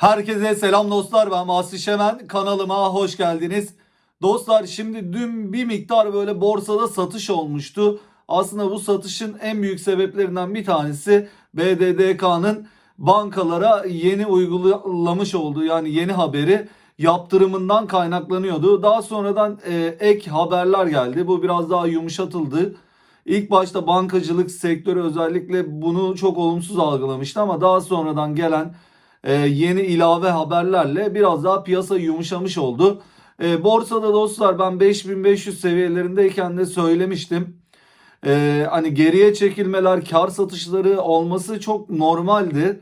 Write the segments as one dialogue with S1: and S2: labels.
S1: Herkese selam dostlar ben Mahsi Şemen kanalıma hoş geldiniz. Dostlar şimdi dün bir miktar böyle borsada satış olmuştu. Aslında bu satışın en büyük sebeplerinden bir tanesi BDDK'nın bankalara yeni uygulamış olduğu yani yeni haberi yaptırımından kaynaklanıyordu. Daha sonradan e, ek haberler geldi. Bu biraz daha yumuşatıldı. İlk başta bankacılık sektörü özellikle bunu çok olumsuz algılamıştı ama daha sonradan gelen e, yeni ilave haberlerle biraz daha piyasa yumuşamış oldu. E, borsada dostlar ben 5500 seviyelerindeyken de söylemiştim. E, hani geriye çekilmeler, kar satışları olması çok normaldi.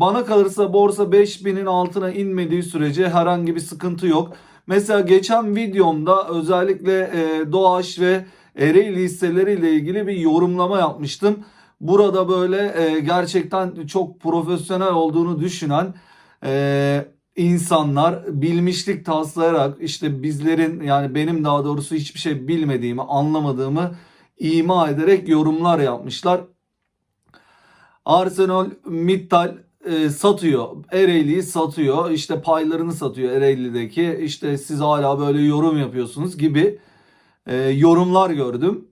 S1: Bana kalırsa borsa 5000'in altına inmediği sürece herhangi bir sıkıntı yok. Mesela geçen videomda özellikle e, Doğaç ve Ereğli hisseleriyle ilgili bir yorumlama yapmıştım. Burada böyle e, gerçekten çok profesyonel olduğunu düşünen e, insanlar bilmişlik taslayarak işte bizlerin yani benim daha doğrusu hiçbir şey bilmediğimi anlamadığımı ima ederek yorumlar yapmışlar. Arsenal Mittal e, satıyor. Ereğli'yi satıyor. İşte paylarını satıyor Ereğli'deki. İşte siz hala böyle yorum yapıyorsunuz gibi e, yorumlar gördüm.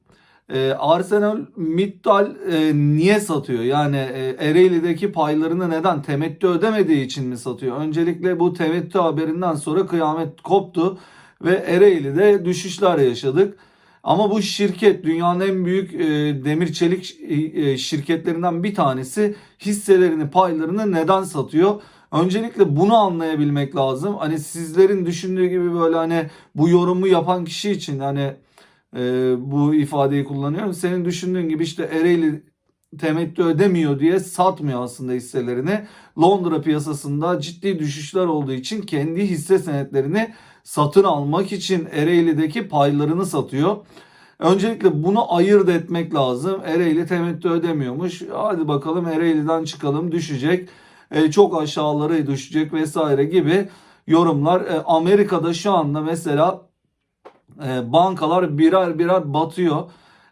S1: E, Arsenal Mittal e, niye satıyor? Yani e, Ereğli'deki paylarını neden? Temettü ödemediği için mi satıyor? Öncelikle bu temettü haberinden sonra kıyamet koptu ve Ereğli'de düşüşler yaşadık. Ama bu şirket dünyanın en büyük e, demir çelik e, şirketlerinden bir tanesi hisselerini, paylarını neden satıyor? Öncelikle bunu anlayabilmek lazım. Hani sizlerin düşündüğü gibi böyle hani bu yorumu yapan kişi için hani e, bu ifadeyi kullanıyorum. Senin düşündüğün gibi işte Ereğli temettü ödemiyor diye satmıyor aslında hisselerini. Londra piyasasında ciddi düşüşler olduğu için kendi hisse senetlerini satın almak için Ereğli'deki paylarını satıyor. Öncelikle bunu ayırt etmek lazım. Ereğli temettü ödemiyormuş. Hadi bakalım Ereğli'den çıkalım düşecek. E, çok aşağılara düşecek vesaire gibi yorumlar. E, Amerika'da şu anda mesela e, bankalar birer birer batıyor.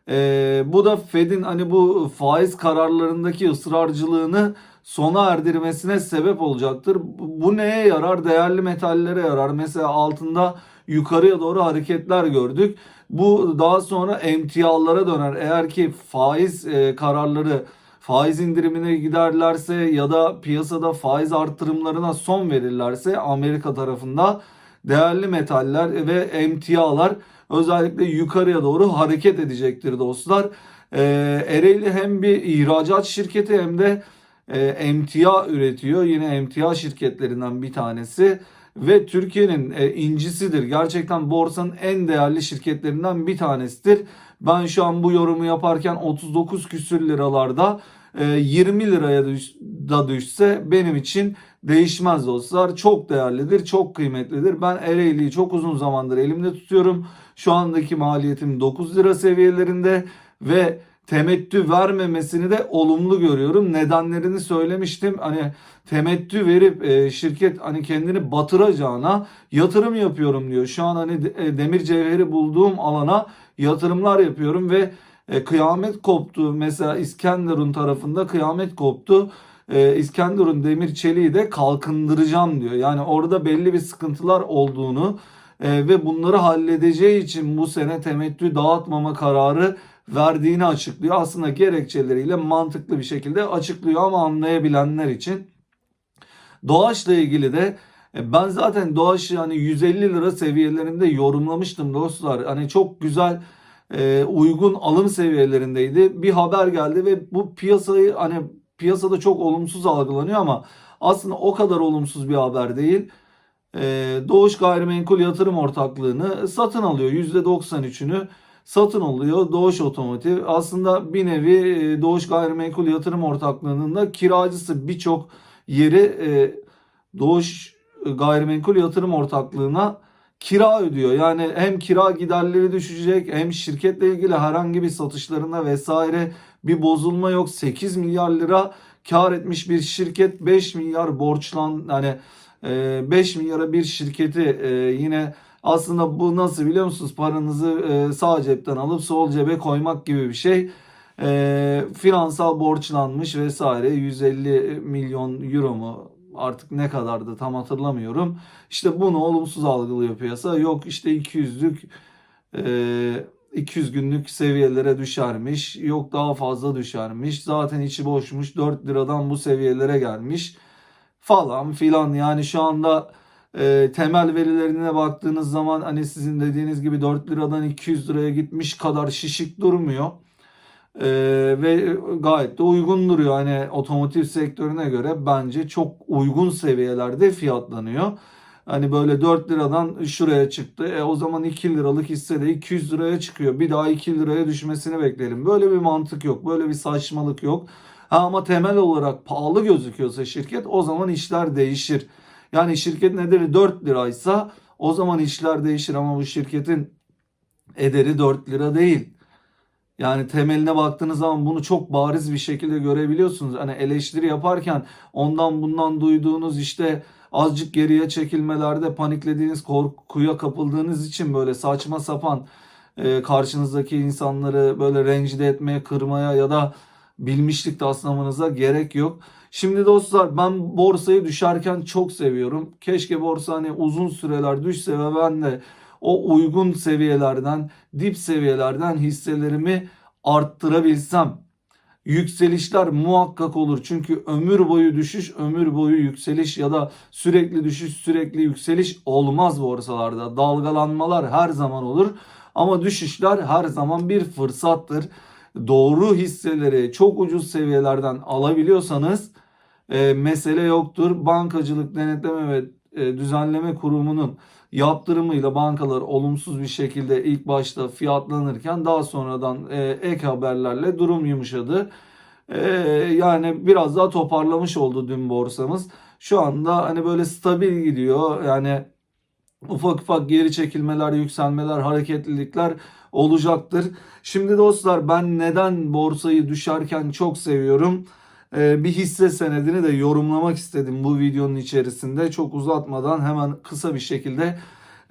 S1: E, bu da Fed'in hani bu faiz kararlarındaki ısrarcılığını sona erdirmesine sebep olacaktır. Bu neye yarar? Değerli metallere yarar. Mesela altında yukarıya doğru hareketler gördük. Bu daha sonra emtialara döner. Eğer ki faiz e, kararları faiz indirimine giderlerse ya da piyasada faiz artırımlarına son verirlerse Amerika tarafında değerli metaller ve emtialar özellikle yukarıya doğru hareket edecektir dostlar. E, Ereğli hem bir ihracat şirketi hem de e, emtia üretiyor. Yine emtia şirketlerinden bir tanesi ve Türkiye'nin e, incisidir. Gerçekten borsanın en değerli şirketlerinden bir tanesidir. Ben şu an bu yorumu yaparken 39 küsür liralarda e, 20 liraya düş, da düşse benim için değişmez dostlar. Çok değerlidir, çok kıymetlidir. Ben Ereğli'yi çok uzun zamandır elimde tutuyorum. Şu andaki maliyetim 9 lira seviyelerinde ve temettü vermemesini de olumlu görüyorum. Nedenlerini söylemiştim. Hani temettü verip e, şirket hani kendini batıracağına yatırım yapıyorum diyor. Şu an hani e, demir cevheri bulduğum alana yatırımlar yapıyorum ve e, kıyamet koptu. Mesela İskenderun tarafında kıyamet koptu. E, İskenderun demir çeliği de kalkındıracağım diyor. Yani orada belli bir sıkıntılar olduğunu e, ve bunları halledeceği için bu sene temettü dağıtmama kararı verdiğini açıklıyor. Aslında gerekçeleriyle mantıklı bir şekilde açıklıyor ama anlayabilenler için. Doğaçla ilgili de e, ben zaten Doğaç'ı yani 150 lira seviyelerinde yorumlamıştım dostlar. Hani çok güzel e, uygun alım seviyelerindeydi. Bir haber geldi ve bu piyasayı hani piyasada çok olumsuz algılanıyor ama aslında o kadar olumsuz bir haber değil. E, Doğuş Gayrimenkul Yatırım Ortaklığı'nı satın alıyor. %93'ünü satın alıyor Doğuş Otomotiv. Aslında bir nevi e, Doğuş Gayrimenkul Yatırım Ortaklığı'nın da kiracısı birçok yeri e, Doğuş Gayrimenkul Yatırım Ortaklığı'na kira ödüyor. Yani hem kira giderleri düşecek hem şirketle ilgili herhangi bir satışlarında vesaire bir bozulma yok. 8 milyar lira kar etmiş bir şirket 5 milyar borçlan yani 5 milyara bir şirketi e, yine aslında bu nasıl biliyor musunuz? Paranızı e, sağ cepten alıp sol cebe koymak gibi bir şey. E, finansal borçlanmış vesaire 150 milyon euro mu Artık ne kadardı tam hatırlamıyorum. İşte bunu olumsuz algılıyor piyasa. Yok işte 200'lük e, 200 günlük seviyelere düşermiş. Yok daha fazla düşermiş. Zaten içi boşmuş. 4 liradan bu seviyelere gelmiş falan filan. Yani şu anda e, temel verilerine baktığınız zaman hani sizin dediğiniz gibi 4 liradan 200 liraya gitmiş kadar şişik durmuyor. E, ve gayet de uygun duruyor. Hani otomotiv sektörüne göre bence çok uygun seviyelerde fiyatlanıyor. Hani böyle 4 liradan şuraya çıktı. E o zaman 2 liralık hisse de 200 liraya çıkıyor. Bir daha 2 liraya düşmesini bekleyelim. Böyle bir mantık yok. Böyle bir saçmalık yok. Ha, ama temel olarak pahalı gözüküyorsa şirket o zaman işler değişir. Yani şirketin ederi 4 liraysa o zaman işler değişir ama bu şirketin ederi 4 lira değil. Yani temeline baktığınız zaman bunu çok bariz bir şekilde görebiliyorsunuz. Hani eleştiri yaparken ondan bundan duyduğunuz işte azıcık geriye çekilmelerde paniklediğiniz, korkuya kapıldığınız için böyle saçma sapan e, karşınızdaki insanları böyle rencide etmeye, kırmaya ya da bilmişlik taslamanıza gerek yok. Şimdi dostlar ben borsayı düşerken çok seviyorum. Keşke borsa hani uzun süreler düşse ve ben de o uygun seviyelerden, dip seviyelerden hisselerimi arttırabilsem. Yükselişler muhakkak olur. Çünkü ömür boyu düşüş, ömür boyu yükseliş ya da sürekli düşüş, sürekli yükseliş olmaz borsalarda. Dalgalanmalar her zaman olur. Ama düşüşler her zaman bir fırsattır. Doğru hisseleri çok ucuz seviyelerden alabiliyorsanız e, mesele yoktur. Bankacılık Denetleme ve e, Düzenleme Kurumu'nun yaptırımıyla bankalar olumsuz bir şekilde ilk başta fiyatlanırken daha sonradan e, ek haberlerle durum yumuşadı. E, yani biraz daha toparlamış oldu dün borsamız. Şu anda hani böyle stabil gidiyor. Yani ufak ufak geri çekilmeler, yükselmeler, hareketlilikler olacaktır. Şimdi dostlar ben neden borsayı düşerken çok seviyorum? Ee, bir hisse senedini de yorumlamak istedim bu videonun içerisinde. Çok uzatmadan hemen kısa bir şekilde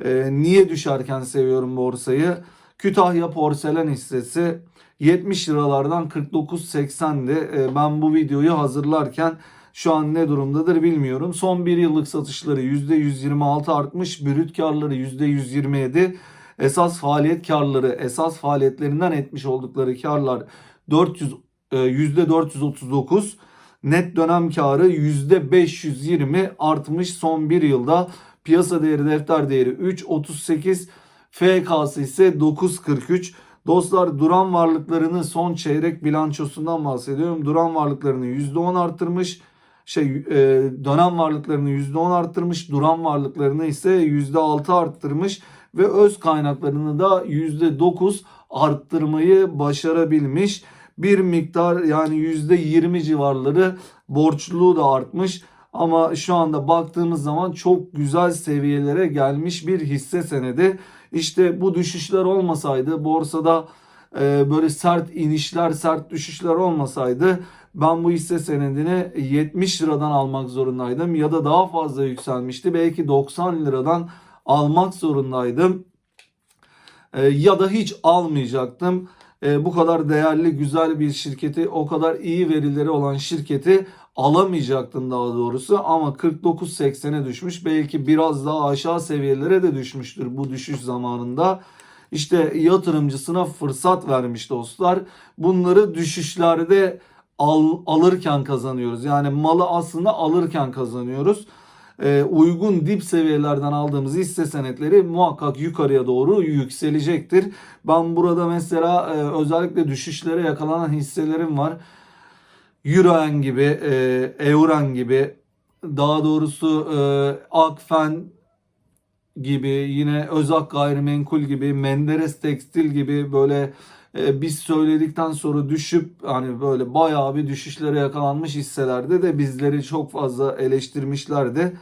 S1: e, niye düşerken seviyorum borsayı? Kütahya Porselen hissesi 70 liralardan 49.80'di. Ee, ben bu videoyu hazırlarken şu an ne durumdadır bilmiyorum. Son bir yıllık satışları %126 artmış. Brüt karları %127. Esas faaliyet karları, esas faaliyetlerinden etmiş oldukları karlar 400 e, %439. Net dönem karı %520 artmış son bir yılda. Piyasa değeri defter değeri 3.38. FK'sı ise 9.43. Dostlar duran varlıklarını son çeyrek bilançosundan bahsediyorum. Duran varlıklarını %10 arttırmış. Şey e, dönem varlıklarını %10 arttırmış. Duran varlıklarını ise %6 arttırmış ve öz kaynaklarını da %9 arttırmayı başarabilmiş. Bir miktar yani %20 civarları borçluluğu da artmış. Ama şu anda baktığımız zaman çok güzel seviyelere gelmiş bir hisse senedi. İşte bu düşüşler olmasaydı borsada e, böyle sert inişler, sert düşüşler olmasaydı ben bu hisse senedini 70 liradan almak zorundaydım ya da daha fazla yükselmişti. Belki 90 liradan almak zorundaydım. E, ya da hiç almayacaktım. E, bu kadar değerli, güzel bir şirketi, o kadar iyi verileri olan şirketi alamayacaktım daha doğrusu ama 49.80'e düşmüş. Belki biraz daha aşağı seviyelere de düşmüştür bu düşüş zamanında. İşte yatırımcısına fırsat vermiş dostlar. Bunları düşüşlerde al, alırken kazanıyoruz. Yani malı aslında alırken kazanıyoruz. Ee, uygun dip seviyelerden aldığımız hisse senetleri muhakkak yukarıya doğru yükselecektir. Ben burada mesela e, özellikle düşüşlere yakalanan hisselerim var. Euroen gibi, e, gibi, daha doğrusu e, Akfen gibi, yine Özak Gayrimenkul gibi, Menderes Tekstil gibi böyle e, biz söyledikten sonra düşüp hani böyle bayağı bir düşüşlere yakalanmış hisselerde de bizleri çok fazla eleştirmişlerdi.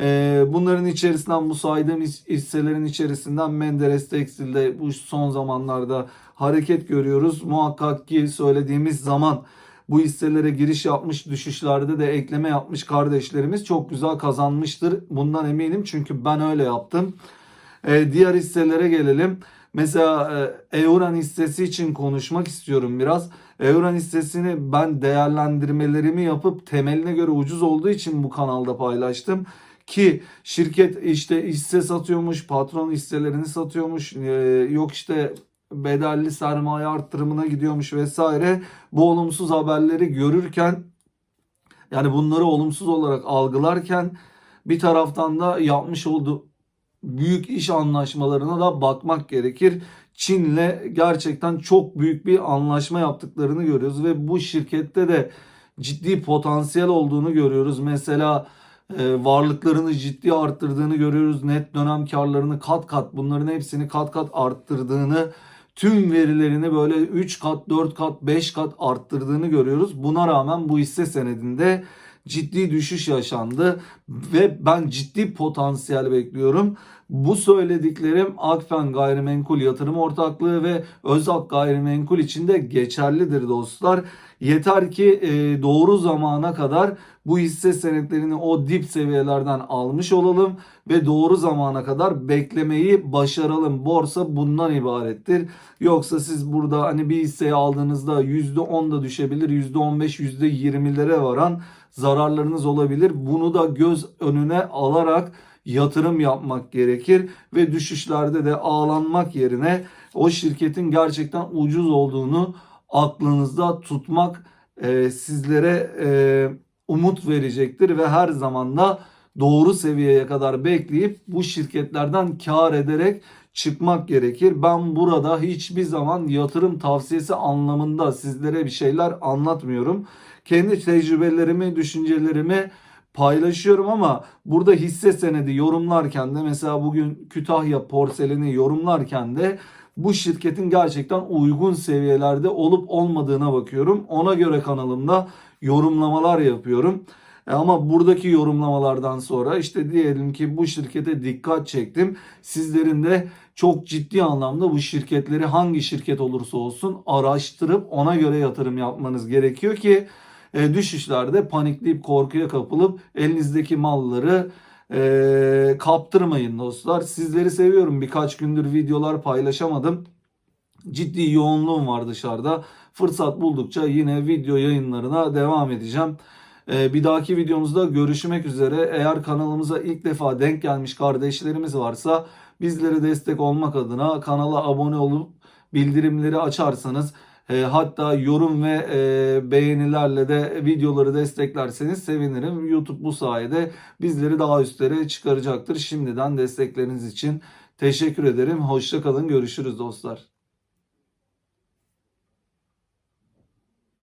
S1: E, bunların içerisinden bu saydığım hisselerin içerisinden Menderes Tekstil'de bu son zamanlarda hareket görüyoruz. Muhakkak ki söylediğimiz zaman bu hisselere giriş yapmış düşüşlerde de ekleme yapmış kardeşlerimiz çok güzel kazanmıştır. Bundan eminim çünkü ben öyle yaptım. Ee, diğer hisselere gelelim. Mesela e, Euron hissesi için konuşmak istiyorum biraz. Euron hissesini ben değerlendirmelerimi yapıp temeline göre ucuz olduğu için bu kanalda paylaştım. Ki şirket işte hisse satıyormuş, patron hisselerini satıyormuş, e, yok işte bedelli sermaye arttırımına gidiyormuş vesaire. Bu olumsuz haberleri görürken yani bunları olumsuz olarak algılarken bir taraftan da yapmış olduğu büyük iş anlaşmalarına da bakmak gerekir. Çin'le gerçekten çok büyük bir anlaşma yaptıklarını görüyoruz ve bu şirkette de ciddi potansiyel olduğunu görüyoruz. Mesela e, varlıklarını ciddi arttırdığını görüyoruz. Net dönem karlarını kat kat bunların hepsini kat kat arttırdığını tüm verilerini böyle 3 kat, 4 kat, 5 kat arttırdığını görüyoruz. Buna rağmen bu hisse senedinde ciddi düşüş yaşandı ve ben ciddi potansiyel bekliyorum. Bu söylediklerim Akfen Gayrimenkul Yatırım Ortaklığı ve Özalp Gayrimenkul için de geçerlidir dostlar. Yeter ki e, doğru zamana kadar bu hisse senetlerini o dip seviyelerden almış olalım ve doğru zamana kadar beklemeyi başaralım. Borsa bundan ibarettir. Yoksa siz burada hani bir hisseyi aldığınızda %10 da düşebilir, %15, %20'lere varan zararlarınız olabilir. Bunu da göz önüne alarak yatırım yapmak gerekir ve düşüşlerde de ağlanmak yerine o şirketin gerçekten ucuz olduğunu aklınızda tutmak e, sizlere e, umut verecektir ve her zaman da doğru seviyeye kadar bekleyip bu şirketlerden kar ederek çıkmak gerekir. Ben burada hiçbir zaman yatırım tavsiyesi anlamında sizlere bir şeyler anlatmıyorum. Kendi tecrübelerimi, düşüncelerimi paylaşıyorum ama burada hisse senedi yorumlarken de mesela bugün Kütahya porseleni yorumlarken de bu şirketin gerçekten uygun seviyelerde olup olmadığına bakıyorum. Ona göre kanalımda yorumlamalar yapıyorum. E Ama buradaki yorumlamalardan sonra işte diyelim ki bu şirkete dikkat çektim. Sizlerin de çok ciddi anlamda bu şirketleri hangi şirket olursa olsun araştırıp ona göre yatırım yapmanız gerekiyor ki e, düşüşlerde panikleyip korkuya kapılıp elinizdeki malları e, kaptırmayın dostlar. Sizleri seviyorum. Birkaç gündür videolar paylaşamadım. Ciddi yoğunluğum var dışarıda. Fırsat buldukça yine video yayınlarına devam edeceğim. Ee, bir dahaki videomuzda görüşmek üzere. Eğer kanalımıza ilk defa denk gelmiş kardeşlerimiz varsa bizlere destek olmak adına kanala abone olup bildirimleri açarsanız e, hatta yorum ve e, beğenilerle de videoları desteklerseniz sevinirim. YouTube bu sayede bizleri daha üstlere çıkaracaktır. Şimdiden destekleriniz için teşekkür ederim. Hoşça kalın. Görüşürüz dostlar.